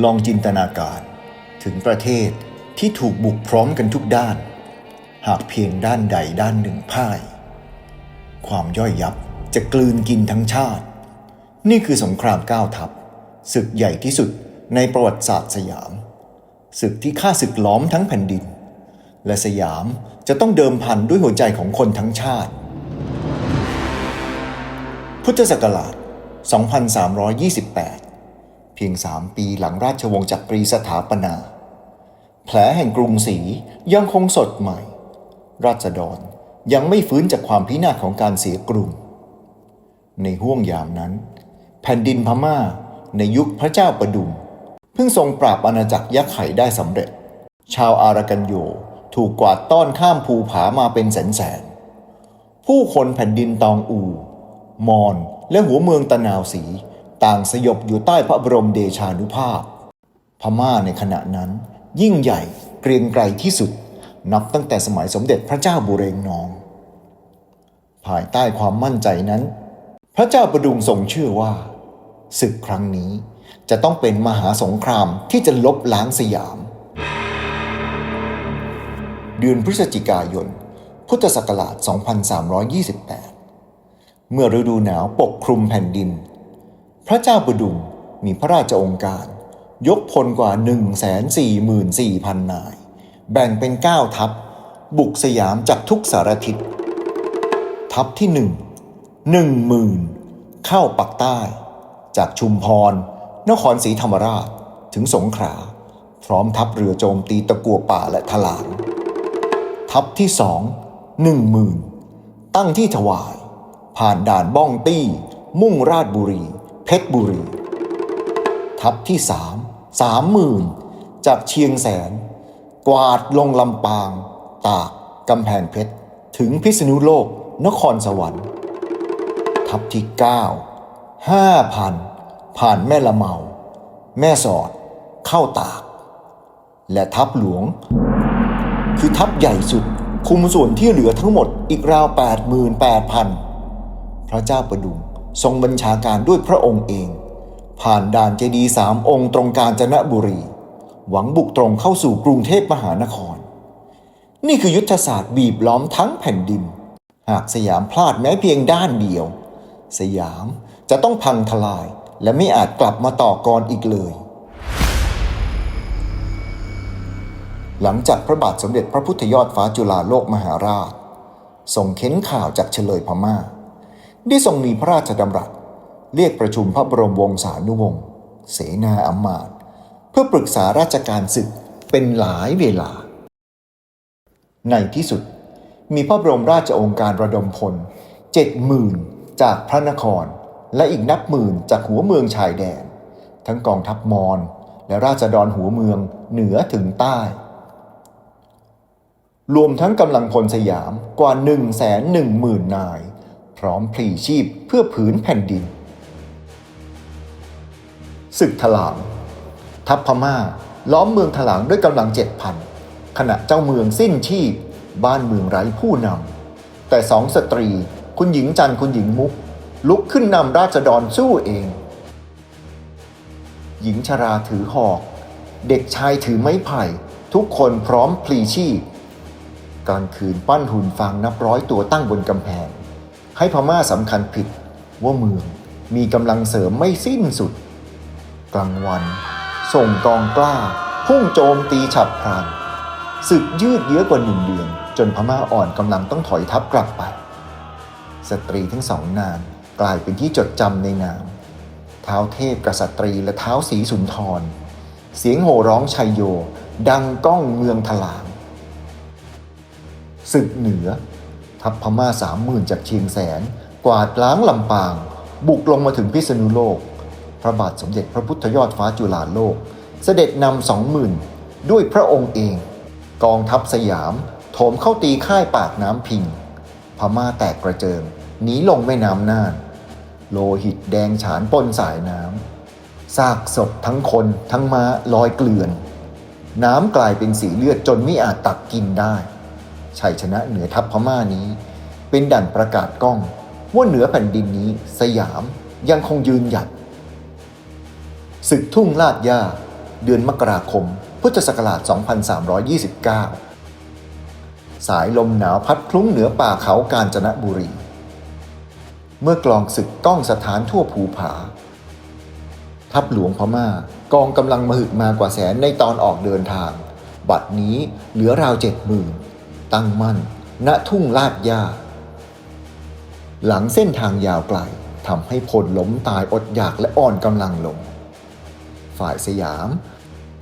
ลองจินตนาการถึงประเทศที่ถูกบุกพร้อมกันทุกด้าน หากเพียงด้านใดด้านหนึ่งพ่าย ความย่อยยับจะกลืนกินทั้งชาติ นี่คือสงครามก้าวทัพศึกใหญ่ที่สุดในประวัติศาสตร์สยาม ศึกที่ฆ่าศึกล้อมทั้งแผ่นดิน และสยามจะต้องเดิมพันด้วยหัวใจของคนทั้งชาติ พุทธศักราช 2328 เพียงสามปีหลังราชวงศ์จักรีสถาปนา แผลแห่งกรุงศรียังคงสดใหม่ ราษฎรยังไม่ฟื้นจากความพินาศของการเสียกรุง ในห้วงยามนั้น แผ่นดินพม่าในยุคพระเจ้าประดุม เพิ่งทรงปราบอาณาจักรยักษ์ไข่ได้สำเร็จ ชาวอารากันโยถูกกวาดต้อนข้ามภูผามาเป็นแสนแสนผู้คนแผ่นดินตองอู มอนและหัวเมืองตะนาวสี ต่างสยบอยู่ใต้พระบรมเดชานุภาพ พม่าในขณะนั้น ยิ่งใหญ่เกรียงไกรที่สุด นับตั้งแต่สมัยสมเด็จพระเจ้าบุเรงนอง ภายใต้ความมั่นใจนั้น พระเจ้าประดุงทรงเชื่อว่าศึกครั้งนี้จะต้องเป็นมหาสงครามที่จะลบล้างสยาม เดือนพฤศจิกายน พุทธศักราช 2328 เมื่อฤดูหนาวปกคลุมแผ่นดิน พระเจ้าประดุงมีพระราชองค์การ ยกพลกว่า 144,000 นาย แบ่งเป็น 9 ทัพ บุกสยามจากทุกสารทิศ ทัพที่หนึ่งหนึ่งหมื่นเข้าปักใต้ จากชุมพร นครศรีธรรมราชถึงสงขลาพร้อมทัพเรือโจมตีตะกัวป่าและทลาน ทัพที่สองหนึ่งหมื่นตั้งที่ถวาย ผ่านด่านบ้องตี้ มุ่งราชบุรี เพชรบุรี ทัพที่สามสามหมื่นจากเชียงแสน กวาดลงลำปาง ตากกำแพงเพชร ถึงพิษณุโลกนครสวรรค์ ทัพที่เก้าห้าพันผ่านแม่ละเมา แม่สอด เข้าตาก และทัพหลวง คือทัพใหญ่สุดคุมส่วนที่เหลือทั้งหมดอีกราว 88,000 พระเจ้าประดุง ทรงบัญชาการด้วยพระองค์เอง ผ่านด่านเจดีสามองค์ตรงกาญจนบุรี หวังบุกตรงเข้าสู่กรุงเทพมหานคร นี่คือยุทธศาสตร์บีบล้อมทั้งแผ่นดิน หากสยามพลาดแม้เพียงด้านเดียว สยามจะต้องพังทลายและไม่อาจกลับมาต่อกรอีกเลย หลังจากพระบาทสมเด็จพระพุทธยอดฟ้าจุฬาโลกมหาราชส่งเข็นข่าวจากเฉลยพม่า ได้ทรงมีพระราชดำรัส เรียกประชุมพระบรมวงศานุวงศ์เสนาอำมาตย์เพื่อปรึกษาราชการศึกเป็นหลายเวลา ในที่สุดมีพระบรมราชองค์การระดมพลเจ็ดหมื่นจากพระนคร และอีกนับหมื่นจากหัวเมืองชายแดน ทั้งกองทัพมอญและราษฎรหัวเมืองเหนือถึงใต้ รวมทั้งกำลังพลสยามกว่า 1 1 0 0 0 0นาย พร้อมพลีชีพเพื่อผืนแผ่นดิน ศึกถลาง ทัพพม่าล้อมเมืองถลางด้วยกำลังเจ็ดพันขณะเจ้าเมืองสิ้นชีพบ้านเมืองไร้ผู้นำแต่สองสตรี คุณหญิงจันทร์คุณหญิงมุก ลุกขึ้นนำราษฎรสู้เอง หญิงชราถือหอก เด็กชายถือไม้ไผ่ ทุกคนพร้อมพลีชีพกลางคืนปั้นหุ่นฟางนับร้อยตัวตั้งบนกำแพง ให้พม่าสำคัญผิดว่าเมืองมีกำลังเสริมไม่สิ้นสุด กลางวัน ส่งกองกล้า พุ่งโจมตีฉับพลันศึกยืดเยื้อกว่าหนึ่งเดือน จนพม่าอ่อนกำลังต้องถอยทัพกลับไป สตรีทั้งสองนางกลายเป็นที่จดจำในนามเท้าเทพกษัตรีและเท้าสีสุนทร เสียงโห่ร้องชัยโย ดังก้องเมืองถลางศึกเหนือ ทัพพม่าสามหมื่นจากเชียงแสน กวาดล้างลำปาง บุกลงมาถึงพิษณุโลก พระบาทสมเด็จพระพุทธยอดฟ้าจุฬาโลก เสด็จนำสองหมื่นด้วยพระองค์เอง กองทัพสยามโถมเข้าตีค่ายปากน้ำพิง พม่าแตกกระเจิงหนีลงแม่น้ำน่าน โลหิตแดงฉานปนสายน้ำซากศพทั้งคนทั้งม้าลอยเกลื่อน น้ำกลายเป็นสีเลือดจนไม่อาจตักกินได้ ชัยชนะเหนือทัพพม่านี้ เป็นดั่นประกาศก้อง ว่าเหนือแผ่นดินนี้สยามยังคงยืนหยัดศึกทุ่งลาดย่า เดือนมกราคม พุทธศักราช 2329 สายลมหนาวพัดคลุ้งเหนือป่าเขากาญจนบุรี เมื่อกลองศึกก้องสถานทั่วภูผา ทัพหลวงพม่ากองกำลังมหึมากว่าแสนในตอนออกเดินทาง บัดนี้เหลือราวเจ็ดหมื่น ตั้งมั่น ณทุ่งลาดหญ้า หลังเส้นทางยาวไกลทำให้พลล้มตายอดอยากและอ่อนกำลังลง ฝ่ายสยาม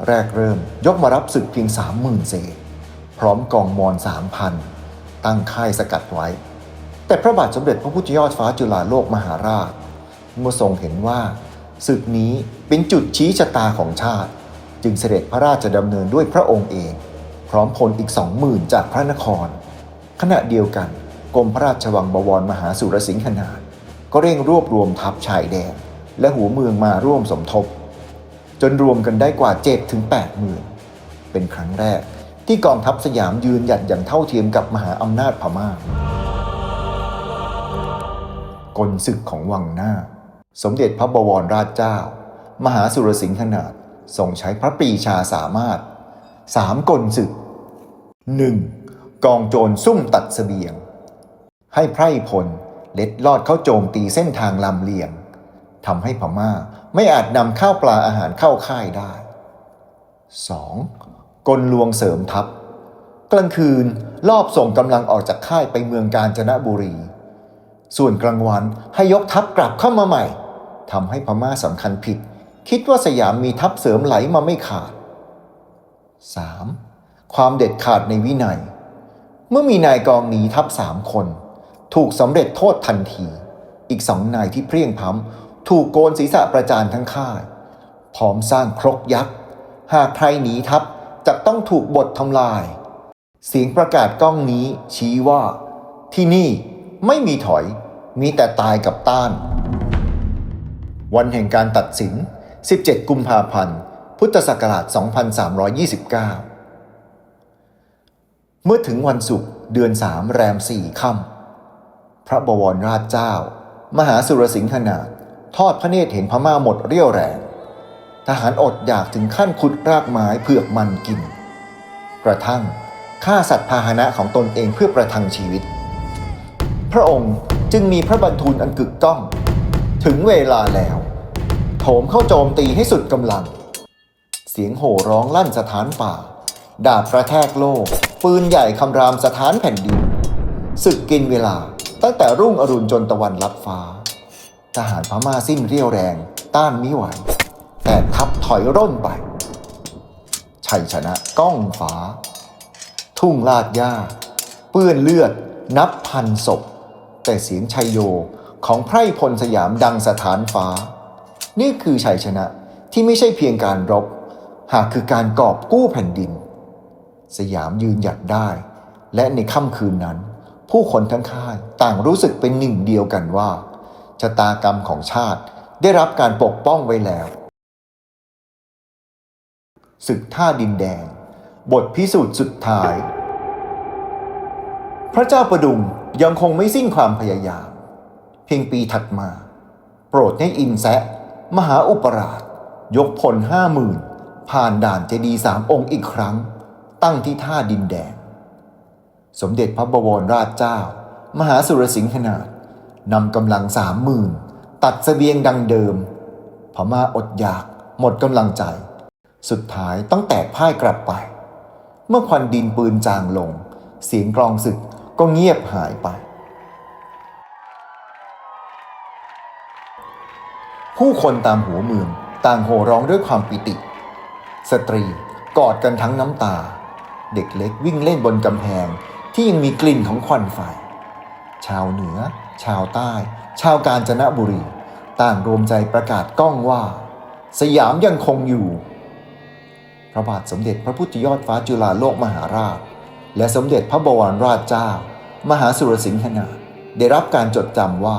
แรกเริ่มยกมารับศึกเพียงสามหมื่นเศษ พร้อมกองมอนสามพันตั้งค่ายสกัดไว้ แต่พระบาทสมเด็จพระพุทธยอดฟ้าจุฬาโลกมหาราช เมื่อทรงเห็นว่าศึกนี้เป็นจุดชี้ชะตาของชาติ จึงเสด็จพระราชดำเนินด้วยพระองค์เอง พร้อมพลอีกสองหมื่นจากพระนคร ขณะเดียวกัน กรมพระราชวังบวรมหาสุรสิงหนาถก็เร่งรวบรวมทัพชายแดน และหัวเมืองมาร่วมสมทบ จนรวมกันได้กว่า7ถึง8หมื่นเป็นครั้งแรกที่กองทัพสยามยืนหยัดอย่างเท่าเทียมกับมหาอำนาจพม่ากลศึกของวังหน้า สมเด็จพระบวรราชเจ้า มหาสุรสิงหนาถทรงใช้พระปรีชาสามารถ สามกลศึก 1. กองโจรซุ่มตัดเสบียง ให้ไพร่พลเล็ดลอดเข้าโจมตีเส้นทางลำเลียงทำให้พม่าไม่อาจนำข้าวปลาอาหารเข้าค่ายได้ 2. กลลวงเสริมทัพ กลางคืนลอบส่งกำลังออกจากค่ายไปเมืองกาญจนบุรี ส่วนกลางวันให้ยกทัพกลับเข้ามาใหม่ทำให้พม่าสำคัญผิด คิดว่าสยามมีทัพเสริมไหลมาไม่ขาด 3. ความเด็ดขาดในวินัย เมื่อมีนายกองหนีทัพสามคน ถูกสำเร็จโทษทันที อีกสองนายที่เพรียงพำถูกโกนศีรษะประจานทั้งค่าย พร้อมสร้างครกยักษ์ หากใครหนีทัพจะต้องถูกบททำลาย เสียงประกาศก้องนี้ชี้ว่า ที่นี่ไม่มีถอยมีแต่ตายกับต้าน วันแห่งการตัดสิน 17 กุมภาพันธ์ พุทธศักราช 2329 เมื่อถึงวันศุกร์เดือนสามแรมสี่ค่ำพระบวรราชเจ้า มหาสุรสิงหนาถทอดพระเนตรเห็นพม่าหมดเรี่ยวแรง ทหารอดอยากถึงขั้นขุดรากไม้เผือกมันกิน กระทั่งฆ่าสัตว์พาหนะของตนเองเพื่อประทังชีวิต พระองค์จึงมีพระบรรทูลอันกึกก้อง ถึงเวลาแล้ว โถมเข้าโจมตีให้สุดกำลัง เสียงโห่ร้องลั่นสถานป่า ดาบกระแทกโลก ปืนใหญ่คำรามสถานแผ่นดินศึกกินเวลาตั้งแต่รุ่งอรุณจนตะวันลับฟ้า ทหารพม่าสิ้นเรี่ยวแรง ต้านมิไหว แต่ทัพถอยร่นไป ชัยชนะก้องฟ้า ทุ่งลาดหญ้า เปื้อนเลือดนับพันศพ แต่เสียงชัยโยของไพร่พลสยามดังสถานฟ้า นี่คือชัยชนะที่ไม่ใช่เพียงการรบ หากคือการกอบกู้แผ่นดิน สยามยืนหยัดได้ และในค่ำคืนนั้น ผู้คนทั้งค่ายต่างรู้สึกเป็นหนึ่งเดียวกันว่าชะตากรรมของชาติได้รับการปกป้องไว้แล้วศึกท่าดินแดง บทพิสูจน์สุดท้าย พระเจ้าประดุงยังคงไม่สิ้นความพยายาม เพียงปีถัดมา โปรดให้อินแซะ มหาอุปราช ยกพลห้าหมื่น ผ่านด่านเจดีย์สามองค์อีกครั้ง ตั้งที่ท่าดินแดง สมเด็จพระบวรราชเจ้า มหาสุรสิงหนาถนำกำลังสามหมื่นตัดเสบียงดังเดิม พม่าอดอยากหมดกำลังใจ สุดท้ายต้องแตกพ่ายกลับไป เมื่อควันดินปืนจางลง เสียงกลองศึกก็เงียบหายไป ผู้คนตามหัวเมืองต่างโห่ร้องด้วยความปิติ สตรีกอดกันทั้งน้ำตา เด็กเล็กวิ่งเล่นบนกำแพงที่ยังมีกลิ่นของควันไฟ ชาวเหนือ ชาวใต้ ชาวกาญจนบุรี ต่างรวมใจประกาศก้องว่า สยามยังคงอยู่ พระบาทสมเด็จพระพุทธยอดฟ้าจุฬาโลกมหาราช และสมเด็จพระบวรราชเจ้า มหาสุรสิงหนาได้รับการจดจำว่า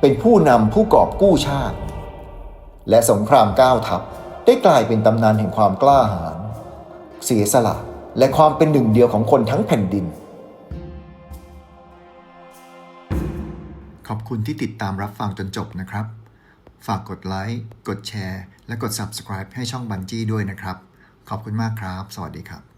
เป็นผู้นำผู้กอบกู้ชาติ และสงครามก้าวทัพ ได้กลายเป็นตำนานแห่งความกล้าหาญเสียสละและความเป็นหนึ่งเดียวของคนทั้งแผ่นดิน ขอบคุณที่ติดตามรับฟังจนจบนะครับ ฝากกดไลค์กดแชร์ และกด Subscribe ให้ช่องบันจี้ด้วยนะครับ ขอบคุณมากครับ สวัสดีครับ